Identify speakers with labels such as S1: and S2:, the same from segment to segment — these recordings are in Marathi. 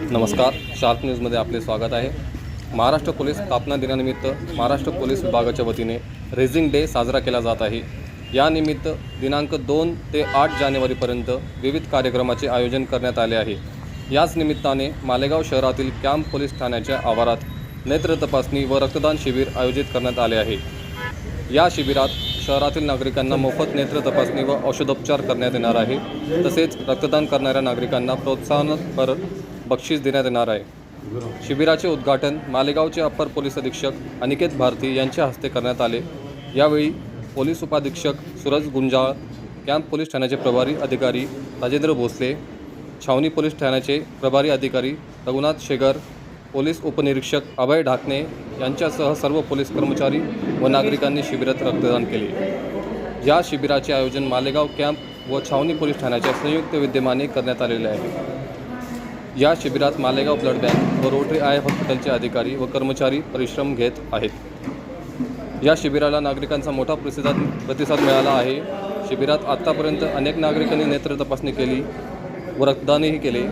S1: नमस्कार शार्प न्यूजमध्ये आपले स्वागत आहे. महाराष्ट्र पोलीस स्थापना दिनानिमित्त महाराष्ट्र पोलीस विभागाच्या वतीने रेझिंग डे साजरा केला जात आहे. यानिमित्त दिनांक दोन ते आठ जानेवारीपर्यंत विविध कार्यक्रमाचे आयोजन करण्यात आले आहे. याच निमित्ताने मालेगाव शहरातील कॅम्प पोलीस ठाण्याच्या आवारात नेत्र तपासणी व रक्तदान शिबिर आयोजित करण्यात आले आहे. या शिबिरात शहरातील नागरिकांना मोफत नेत्र तपासणी व औषधोपचार करण्यात येणार आहे. तसेच रक्तदान करणाऱ्या नागरिकांना प्रोत्साहनपर बक्षीस देण्यात येणार आहे. शिबिराचे उद्घाटन मालेगावचे अप्पर पोलीस अधीक्षक अनिकेत भारती यांच्या हस्ते करण्यात आले. यावेळी पोलीस उपाधीक्षक सूरज गुंजाळ कॅम्प पोलीस ठाण्याचे प्रभारी अधिकारी राजेंद्र भोसले छावणी पोलीस ठाण्याचे प्रभारी अधिकारी रघुनाथ शेगर पोलीस उपनिरीक्षक अभय ढाकणे यांच्यासह सर्व पोलीस कर्मचारी व नागरिकांनी शिबिरात रक्तदान केले. या शिबिराचे आयोजन मालेगाव कॅम्प व छावणी पोलीस ठाण्याच्या संयुक्त विद्यमाने करण्यात आलेले आहे. या शिबिरात मालेगाव ब्लड बँक व रोटरी आय हॉस्पिटलचे अधिकारी व कर्मचारी परिश्रम घेत आहेत. या शिबिराला नागरिकांचा मोठा प्रतिसाद प्रतिसाद मिळाला आहे. शिबिरात आत्तापर्यंत अनेक नागरिकांनी नेत्र तपासणी केली व रक्तदानही केले.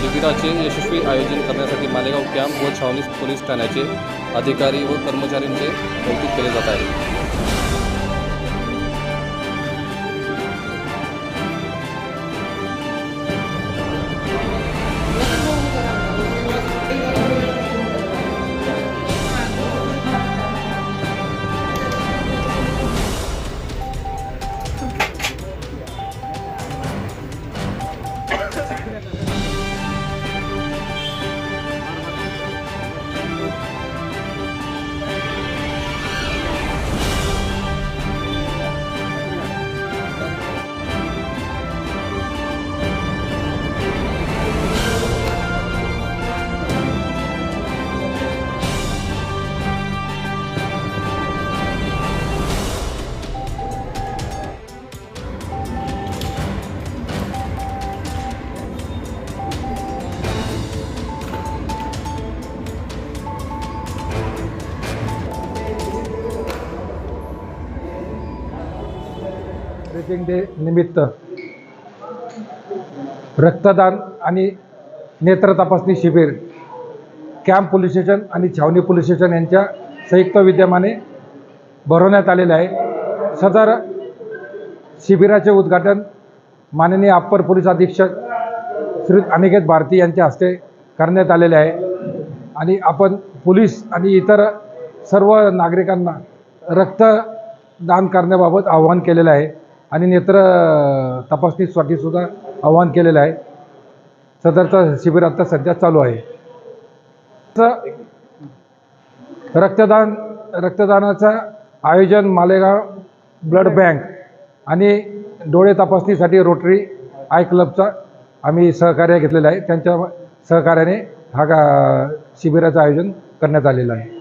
S1: शिबिराचे यशस्वी आयोजन करण्यासाठी मालेगाव कॅम्प व छावणी पोलीस ठाण्याचे अधिकारी व कर्मचाऱ्यांचे कौतुक केले जात आहे.
S2: ब्रेकिंग डे निमित्त रक्तदान आणि नेत्र तपासणी शिबिर कॅम्प पोलीस स्टेशन आणि छावणी पोलीस स्टेशन यांच्या संयुक्त विद्यमाने भरवण्यात आलेले आहे. सदर शिबिराचे उद्घाटन माननीय अप्पर पोलीस अधीक्षक श्री अनिकेत भारती यांच्या हस्ते करण्यात आलेले आहे. आणि आपण पोलीस आणि इतर सर्व नागरिकांना रक्तदान करण्याबाबत आवाहन केलेलं आहे. आणि नेत्र तपासणीसाठी सुद्धा आवाहन केलेलं आहे. सदरचा शिबिर आता सध्या चालू आहे. रक्तदान रक्तदानाचं आयोजन मालेगाव ब्लड बँक आणि डोळे तपासणीसाठी रोटरी आय क्लबचा आम्ही सहकार्य घेतलेलं आहे. त्यांच्या सहकार्याने हा गा शिबिराचं आयोजन करण्यात आलेलं आहे.